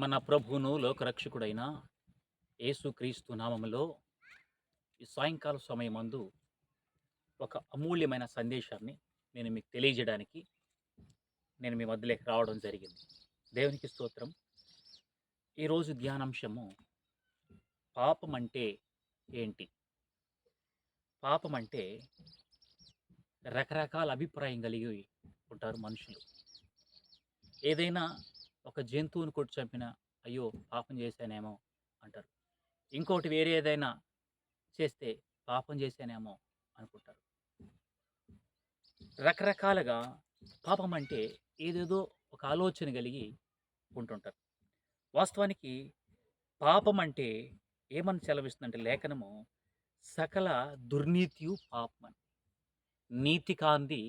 మన ప్రభువును లోకరక్షకుడైన యేసుక్రీస్తు నామములో ఈ సాయంకాల సమయమందు ఒక అమూల్యమైన సందేశాన్ని నేను మీకు తెలియజేయడానికి నేను మీ మధ్యలోకి రావడం జరిగింది. దేవునికి స్తోత్రం. ఈరోజు ధ్యానాంశము పాపం అంటే ఏంటి? పాపం అంటే రకరకాల అభిప్రాయం కలిగి ఉంటారు మనుషులు. ఏదైనా ఒక జంతువుని కొట్టి చంపిన అయ్యో! పాపం చేశానేమో అంటారు. ఇంకోటి వేరే ఏదైనా చేస్తే పాపం చేశానేమో అనుకుంటారు. రకరకాలుగా పాపం అంటే ఏదేదో ఒక ఆలోచన కలిగి ఉంటుంటారు. వాస్తవానికి పాపం అంటే ఏమని సెలవిస్తుందంటే లేఖనము సకల దుర్నీతియు పాపం అని. నీతి కాంది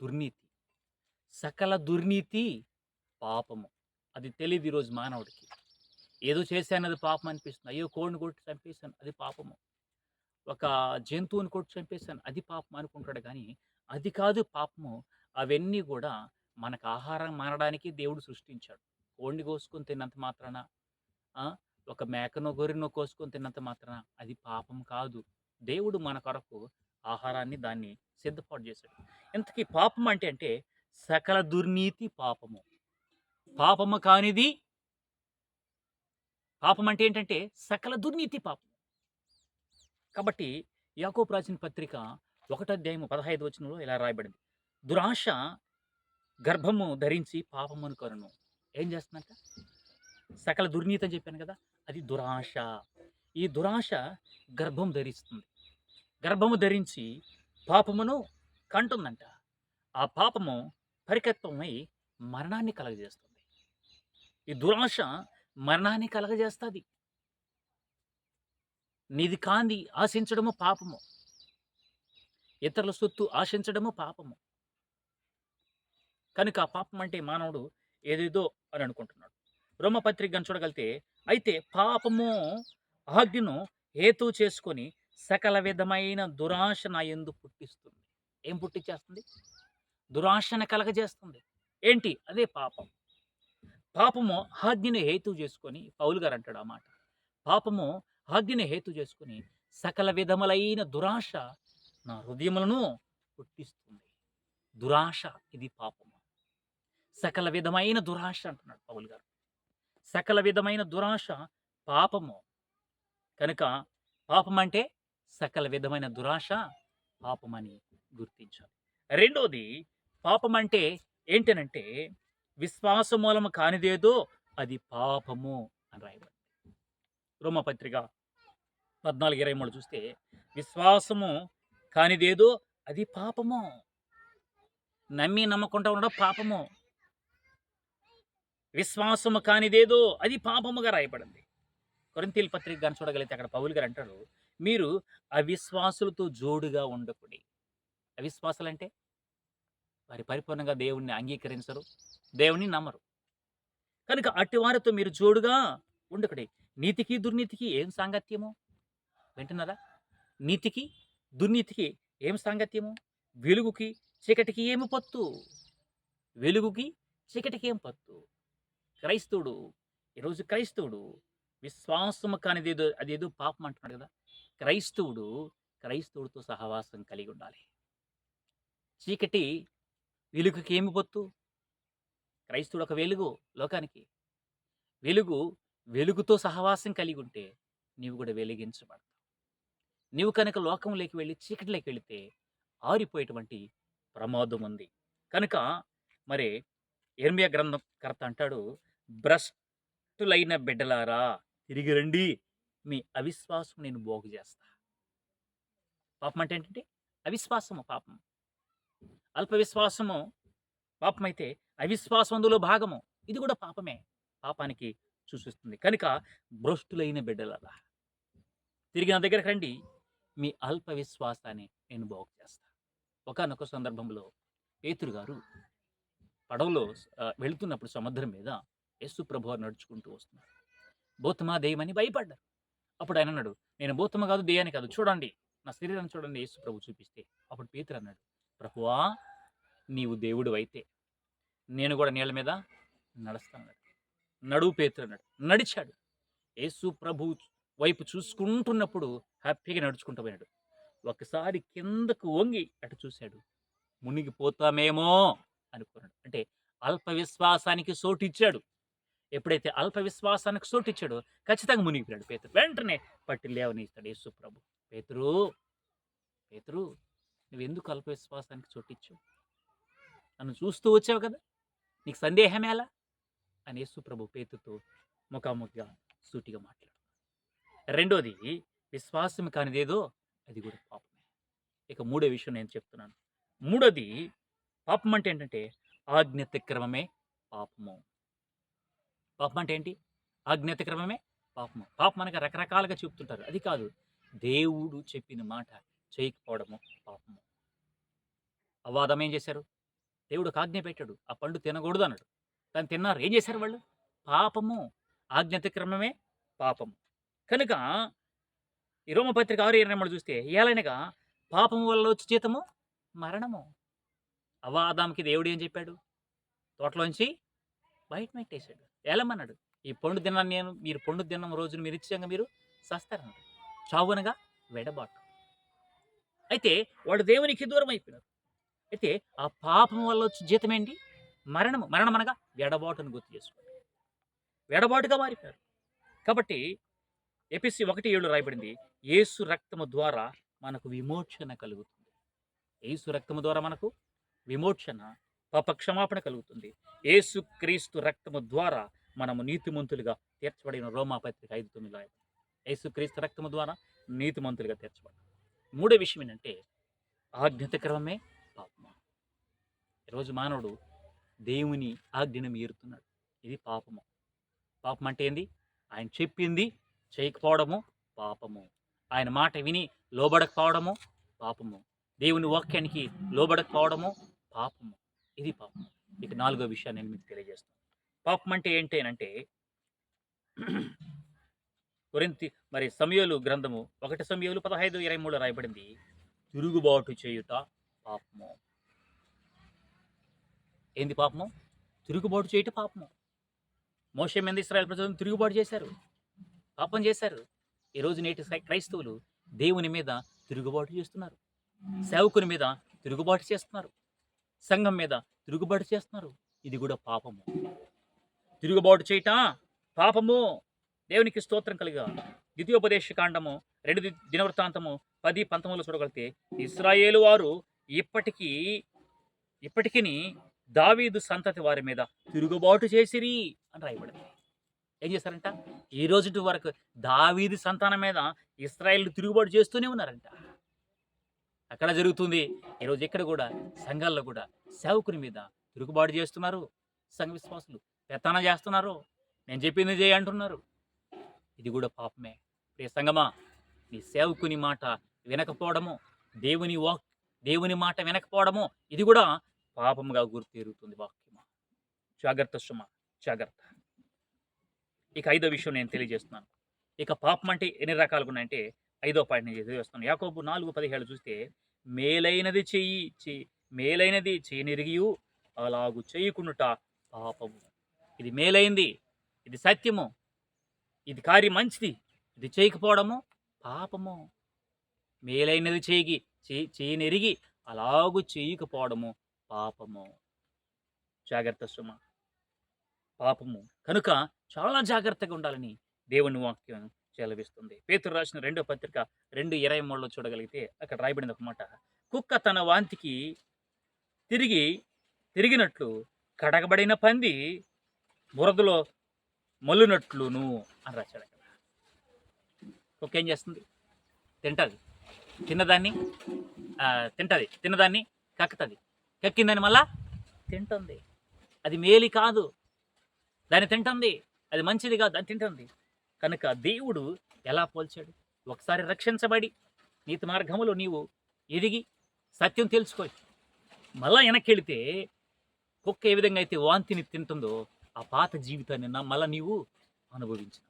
దుర్నీతి. సకల దుర్నీతి పాపము. అది తెలియదు ఈరోజు మానవుడికి. ఏదో చేశాను అది పాపం అనిపిస్తుంది. అయ్యో కోడిని కొట్టి చంపేశాను అది పాపము. ఒక జంతువుని కొట్టి చంపేశాను అది పాపం అనుకుంటాడు కానీ అది కాదు పాపము. అవన్నీ కూడా మనకు ఆహారం మానడానికి దేవుడు సృష్టించాడు. కోడిని కోసుకొని తిన్నంత మాత్రాన ఒక మేకనో గొర్రెనో కోసుకొని తిన్నంత మాత్రాన అది పాపం కాదు. దేవుడు మన కొరకు ఆహారాన్ని దాన్ని సిద్ధపాటు చేశాడు. ఇంతకీ పాపం అంటే అంటే సకల దుర్నీతి పాపము. పాపము కానిది. పాపం అంటే ఏంటంటే సకల దుర్నీతి పాపం. కాబట్టి యాకో ప్రాచీన పత్రిక ఒకటో అధ్యాయము పదహైదు వచనంలో ఇలా రాయబడింది. దురాశ గర్భము ధరించి పాపమును కరును ఏం చేస్తుందంట? సకల దుర్నీతి అని చెప్పాను కదా అది దురాశ. ఈ దురాశ గర్భం ధరిస్తుంది. గర్భము ధరించి పాపమును కంటుందంట. ఆ పాపము పరికత్వమై మరణాన్ని కలగజేస్తుంది. ఈ దురాశ మరణాన్ని కలగజేస్తుంది. నీది కాంది ఆశించడము పాపము. ఇతరుల సొత్తు ఆశించడము పాపము. కనుక ఆ పాపం అంటే మానవుడు ఏదేదో అని అనుకుంటున్నాడు. రోమపత్రిక గని చూడగలితే అయితే పాపము ఆజ్ఞను హేతు చేసుకొని సకల విధమైన దురాశ నా ఎందు పుట్టిస్తుంది. ఏం పుట్టించేస్తుంది దురాశను కలగజేస్తుంది. ఏంటి? అదే పాపం. పాపము ఆజ్ఞని హేతు చేసుకొని పౌలు గారు అంటాడు ఆ మాట. పాపము ఆజ్ఞని హేతు చేసుకొని సకల విధములైన దురాశ నా హృదయములను పుట్టిస్తుంది. దురాశ ఇది పాపము. సకల విధమైన దురాశ అంటున్నాడు పౌలు గారు. సకల విధమైన దురాశ పాపము. కనుక పాపం అంటే సకల విధమైన దురాశ పాపమని గుర్తించాలి. రెండోది పాపం అంటే ఏంటనంటే విశ్వాస మూలము కానిదేదో అది పాపము అని రాయబడింది. రోమపత్రిక పద్నాలుగు ఇరవై మూడు చూస్తే విశ్వాసము కానిదేదో అది పాపము. నమ్మి నమ్మకుండా ఉండడం పాపము. విశ్వాసము కానిదేదో అది పాపముగా రాయబడింది. కొరింతీల పత్రిక కానీ చూడగలిగితే అక్కడ పౌలు గారు అంటారు మీరు అవిశ్వాసులతో జోడుగా ఉండకుడి అవిశ్వాసాలంటే వారి పరిపూర్ణంగా దేవుణ్ణి అంగీకరించరు దేవుని నమ్మరు. కనుక అట్టి వారితో మీరు జోడుగా ఉండకుడి. నీతికి దుర్నీతికి ఏం సాంగత్యము? వింటున్నారా? నీతికి దుర్నీతికి ఏం సాంగత్యము? వెలుగుకి చీకటికి ఏమి పత్తు? వెలుగుకి చీకటికి ఏం పత్తు? క్రైస్తవుడు ఈరోజు క్రైస్తవుడు విశ్వాసము కానిదేదో అదేదో పాపం అంటున్నాడు కదా. క్రైస్తవుడు క్రైస్తవుడితో సహవాసం కలిగి ఉండాలి. చీకటి వెలుగుకి ఏమి పొత్తు క్రైస్తుడు ఒక వెలుగు లోకానికి. వెలుగు వెలుగుతో సహవాసం కలిగి ఉంటే నీవు కూడా వెలిగించబడతావు. నీవు కనుక లోకంలోకి వెళ్ళి చీకటిలోకి వెళితే ఆరిపోయేటువంటి ప్రమాదం ఉంది కనుక మరి ఎర్మియా గ్రంథం కర్త అంటాడు భ్రష్టులైన బిడ్డలారా తిరిగి రండి. మీ అవిశ్వాసం నేను బాగు చేస్తా. పాపం అంటే ఏంటంటే అవిశ్వాసము పాపం. అల్ప విశ్వాసము పాపమైతే అవిశ్వాసం అందులో భాగము. ఇది కూడా పాపమే. పాపానికి సూచిస్తుంది. కనుక భ్రష్టులైన బిడ్డలలా తిరిగి నా దగ్గరకు రండి. మీ అల్ప విశ్వాసాన్ని నేను బాగు చేస్తా. ఒకనొక సందర్భంలో పేతురు గారు పడవలో వెళుతున్నప్పుడు సముద్రం మీద యేసు ప్రభు నడుచుకుంటూ వస్తున్నారు. బోతమా దెయ్యమని భయపడ్డారు. అప్పుడు ఆయన అన్నాడు నేను బోతమ కాదు దెయ్యాన్ని కాదు. చూడండి నా శరీరాన్ని చూడండి యేసు ప్రభు చూపిస్తే. అప్పుడు పేతురు అన్నాడు ప్రభువా నీవు దేవుడు అయితే నేను కూడా నీళ్ళ మీద నడుస్తాను నడువు పేతురు అన్నాడు. నడిచాడు. యేసు ప్రభు వైపు చూసుకుంటున్నప్పుడు హ్యాపీగా నడుచుకుంటూ పోయాడు ఒకసారి కిందకు వంగి అటు చూశాడు. మునిగిపోతామేమో అనుకున్నాడు. అంటే అల్ప విశ్వాసానికి సోటిచ్చాడు ఎప్పుడైతే అల్ప విశ్వాసానికి సోటిచ్చాడో ఖచ్చితంగా మునిగిపోయాడు పేతురు. వెంటనే పట్టి లేవని ఇస్తాడు యేసు ప్రభు. పేతురు పేతురు. నువ్వెందుకు అల్ప విశ్వాసానికి చోటిచ్చు నన్ను చూస్తూ వచ్చావు కదా? నీకు సందేహం ఎలా? అని ప్రభు పేతుతో ముఖాముఖిగా సూటిగా మాట్లాడు. రెండోది విశ్వాసం కానిదేదో అది కూడా పాపమే. ఇక మూడో విషయం నేను చెప్తున్నాను. మూడోది పాపం అంటే ఏంటంటే ఆజ్ఞాతిక్రమమే పాపము. పాపం అంటే ఏంటి? ఆజ్ఞాతిక్రమమే పాపము. పాపం అనగా రకరకాలుగా చెప్తుంటారు. అది కాదు దేవుడు చెప్పిన మాట చేయకపోవడము పాపము. అవాదం ఏం చేశారు? దేవుడు ఒక ఆజ్ఞ పెట్టాడు. ఆ పండు తినకూడదు అన్నాడు. దాన్ని తిన్నారు. ఏం చేశారు వాళ్ళు? పాపము. ఆజ్ఞాతిక్రమమే పాపము. కనుక ఈ రోమపత్రిక ఆరు ఇరవై మూడు చూస్తే ఏలైనగా పాపము వల్ల వచ్చి జీతము మరణము. అవాదాంకి దేవుడు ఏం చెప్పాడు? తోటలోంచి బయట పెట్టేశాడు ఏలమన్నాడు. ఈ పండు తిన్నాను నేను మీరు పండు తిన్న రోజున మీరు ఇచ్చాక మీరు సస్తారన్నాడు. చావునగా వెడబాటు. అయితే వాడు దేవునికి దూరం అయిపోయినారు అయితే ఆ పాపం వల్ల వచ్చే జీతం ఏంటి? మరణము. మరణం అనగా ఎడబాటును గుర్తు చేసుకోండి. ఎడబాటుగా మారిపోయారు. కాబట్టి ఎపిసి ఒకటి ఏడు రాయబడింది ఏసు రక్తము ద్వారా మనకు విమోచన కలుగుతుంది. ఏసు రక్తము ద్వారా మనకు విమోచన పపక్షమాపణ కలుగుతుంది. ఏసు క్రీస్తు రక్తము ద్వారా మనము నీతిమంతులుగా తీర్చబడిన రోమాపత్రిక ఐదు తొమ్మిది రాయబడింది. ఏసు క్రీస్తు రక్తము ద్వారా నీతిమంతులుగా తీర్చబడి మూడో విషయం ఏంటంటే ఆజ్ఞతక్రమమే పాపము. ఈరోజు మానవుడు దేవుని ఆజ్ఞను మీరుతున్నాడు. ఇది పాపము. పాపం అంటే ఏంది? ఆయన చెప్పింది చేయకపోవడము పాపము. ఆయన మాట విని లోబడకపోవడము పాపము. దేవుని వాక్యానికి లోబడకపోవడము పాపము. ఇది పాపం ఇక నాలుగో విషయాన్ని నేను మీకు తెలియజేస్తాను. పాపం అంటే ఏంటేనంటే కొరింతి మరి సమయలు గ్రంథము ఒకటి సమయలు పదహైదు ఇరవై మూడు రాయబడింది. తిరుగుబాటు చేయుట పాపము. ఏంది పాపము? తిరుగుబాటు చేయుట పాపము. మోషే మీద ఇస్రాయల్ ప్రజలను తిరుగుబాటు చేశారు. పాపం చేశారు. ఈరోజు నేటి క్రై- క్రైస్తవులు దేవుని మీద తిరుగుబాటు చేస్తున్నారు. సేవకుని మీద తిరుగుబాటు చేస్తున్నారు. సంఘం మీద తిరుగుబాటు చేస్తున్నారు. ఇది కూడా పాపము. తిరుగుబాటు చేయట పాపము. దేవునికి స్తోత్రం కలిగా ద్వితీయోపదేశ కాండము రెండు దినవృత్తాంతము పది పంతొమ్మిదిలో చూడగలిగితే ఇస్రాయేలు వారు ఇప్పటికీ ఇప్పటికీ దావీదు సంతతి వారి మీద తిరుగుబాటు చేసిరి అని రాయబడింది. ఏం చేశారంట? ఈ రోజు వరకు దావీదు సంతానం మీద ఇస్రాయేల్ తిరుగుబాటు చేస్తూనే ఉన్నారంట. అక్కడ జరుగుతుంది. ఈరోజు ఇక్కడ కూడా సంఘాల్లో కూడా సేవకుని మీద తిరుగుబాటు చేస్తున్నారు. సంఘ విశ్వాసులు పెత్తన చేస్తున్నారు. నేను చెప్పింది చేయి అంటున్నారు. ఇది కూడా పాపమే. ప్రియ సంగమా నీ సేవకుని మాట వినకపోవడము దేవుని వాక్ దేవుని మాట వినకపోవడము ఇది కూడా పాపముగా గుర్తెరుగుతుంది వాక్యమా. జాగ్రత్త సుమ జాగ్రత్త. ఇక ఐదో విషయం నేను తెలియజేస్తున్నాను. ఇక పాపం అంటే ఎన్ని రకాలుగా ఉన్నాయంటే ఐదో పాయింట్ నేను తెలియజేస్తున్నాను యాకోబు నాలుగు పదిహేడు చూస్తే మేలైనది చెయ్యి చెయ్యి మేలైనది చేయనిరిగియు అలాగు చేయకుండుట పాపము. ఇది మేలైంది ఇది సత్యము. ఇది కార్యం మంచిది. ఇది చేయకపోవడము పాపము. మేలైనది చేయి చేయనెరిగి అలాగు చేయకపోవడము పాపము. జాగ్రత్త సుమ. పాపము. కనుక చాలా జాగ్రత్తగా ఉండాలని దేవుని వాక్యం చెలవిస్తుంది పేతురు రాసిన రెండో పత్రిక రెండు ఇరవై మూడులో చూడగలిగితే అక్కడ రాయబడింది ఒక మాట. కుక్క తన వాంతికి తిరిగి తిరిగినట్లు కడగబడిన పంది బురదలో మల్లునట్లును. అని రాశాడు అక్కడ. కుక్క ఏం చేస్తుంది? తింటుంది. తిన్నదాన్ని తింటుంది. తిన్నదాన్ని కక్కుతుంది. కక్కిందని మళ్ళా తింటుంది. అది మేలి కాదు. దాన్ని తింటుంది. అది మంచిది కాదు. దాన్ని తింటుంది. కనుక దేవుడు ఎలా పోల్చాడు? ఒకసారి రక్షించబడి నీతి మార్గములో నీవు ఎదిగి సత్యం తెలుసుకో మళ్ళా వెనక్కి వెళితే కుక్క ఏ విధంగా అయితే వాంతిని తింటుందో ఆ పాత జీవితాన్ని నా నీవు అనుభవించిన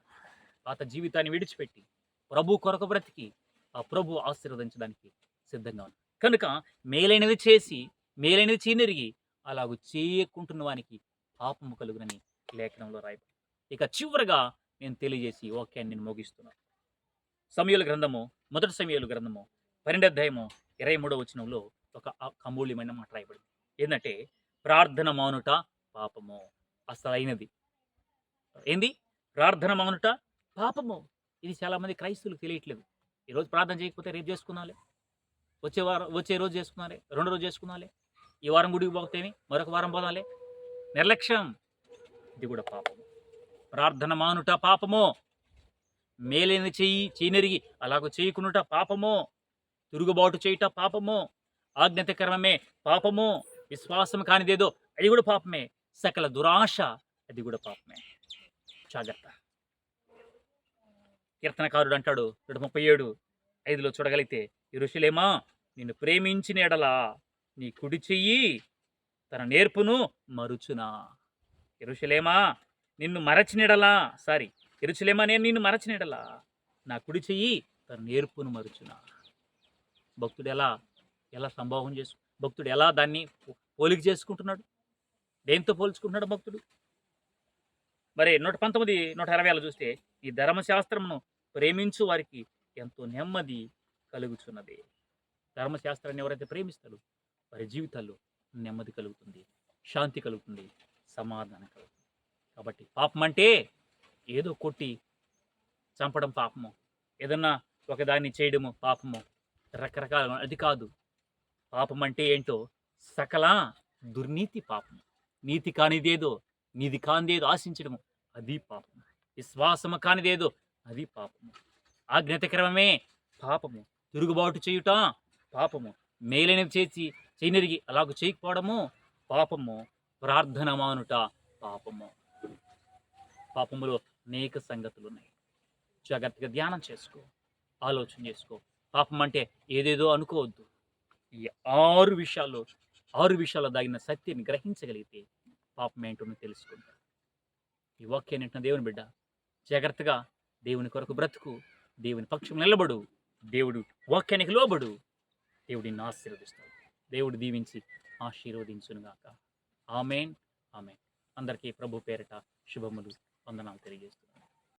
పాత జీవితాన్ని విడిచిపెట్టి ప్రభు కొరకు బ్రతికి ఆ ప్రభు ఆశీర్వదించడానికి సిద్ధంగా ఉంది కనుక మేలైనది చేసి మేలైనది చీనిరిగి అలాగూ చేయకుంటున్న వానికి పాపము కలుగునని లేఖనంలో రాయబడి ఇక చివరగా నేను తెలియజేసి ఈ వాక్యాన్ని నేను ముగిస్తున్నాను. సమయాల గ్రంథము మొదటి సమయాల గ్రంథము పన్నెండు అధ్యాయము ఇరవై మూడో వచనంలో ఒక అమూల్యమైన మాట రాయబడింది. ఏంటంటే ప్రార్థన మానుట పాపము. అసలైనది. ఏంది? ప్రార్థన మానుట పాపము. ఇది చాలామంది మంది తెలియట్లేదు. ఈరోజు ప్రార్థన చేయకపోతే రేపు చేసుకున్నాలే. వచ్చే వారం వచ్చే రోజు చేసుకున్నాలే. రెండు రోజు చేసుకున్నాలే. ఈ వారం గుడికి పోతేమి మరొక వారం పోదాలే. నిర్లక్ష్యం. ఇది కూడా పాపము. ప్రార్థన మానుట పాపము. మేలైన చెయ్యి చేయనరిగి అలాగ చేయకునుట పాపము. తిరుగుబాటు చేయుట పాపము. ఆజ్ఞతకరమే పాపము. విశ్వాసం కానిదేదో అది కూడా పాపమే. సకల దురాశ అది కూడా పాపమే. జాగ్రత్త. కీర్తనకారుడు అంటాడు రెండు ముప్పై ఏడు. ఐదులో చూడగలిగితే ఇరుషులేమా నిన్ను ప్రేమించిన ఎడలా నీ కుడి చెయ్యి తన నేర్పును మరుచునా. ఎరుషలేమా నిన్ను మరచినెడలా సారీ ఎరుచలేమా నేను నిన్ను మరచినెడలా నా కుడి చెయ్యి తన నేర్పును మరుచునా. భక్తుడు ఎలా ఎలా సంభావం చేసు భక్తుడు ఎలా దాన్ని పోలిక చేసుకుంటున్నాడు? దేంతో పోల్చుకుంటున్నాడు భక్తుడు? మరి నూట పంతొమ్మిది నూట ఇరవైలో చూస్తే ఈ ధర్మశాస్త్రమును ప్రేమించు వారికి ఎంతో నెమ్మది కలుగుచున్నది. ధర్మశాస్త్రాన్ని ఎవరైతే ప్రేమిస్తారో వారి జీవితాల్లో నెమ్మది కలుగుతుంది శాంతి కలుగుతుంది సమాధానం కలుగుతుంది. కాబట్టి పాపం అంటే ఏదో కొట్టి చంపడం పాపము ఏదన్నా ఒకదాన్ని చేయడము పాపము రకరకాల అది కాదు. పాపం అంటే ఏంటో సకల దుర్నీతి పాపం. నీతి కానిదేదో నీది కానిదేదో ఆశించడము అది పాపం. విశ్వాసము కానిదేదో అది పాపము. ఆజ్ఞాతక్రమమే పాపము. తిరుగుబాటు చేయుట పాపము. మేలైనవి చేసి చేయనిరిగి అలాగ చేయకపోవడము పాపము. ప్రార్థన మానుట పాపము. పాపములో అనేక సంగతులు ఉన్నాయి. జాగ్రత్తగా ధ్యానం చేసుకో. ఆలోచన చేసుకో. పాపం అంటే ఏదేదో అనుకోవద్దు. ఈ ఆరు విషయాల్లో ఆరు విషయాల్లో దాగిన సత్యాన్ని గ్రహించగలిగితే పాపం ఏంటో నువ్వు తెలుసుకుంటా ఈ వాక్యాన్ని దేవుని బిడ్డ జాగ్రత్తగా దేవుని కొరకు బ్రతుకు దేవుని పక్షం నిలబడు దేవుడు వాక్యానికి లోబడు దేవుడిని ఆశీర్వదిస్తాడు. దేవుడు దీవించి ఆశీర్వదించునుగాక. Amen amen. అందరికీ ప్రభు పేరిట శుభములు వందనాలు తెలియజేస్తున్నాను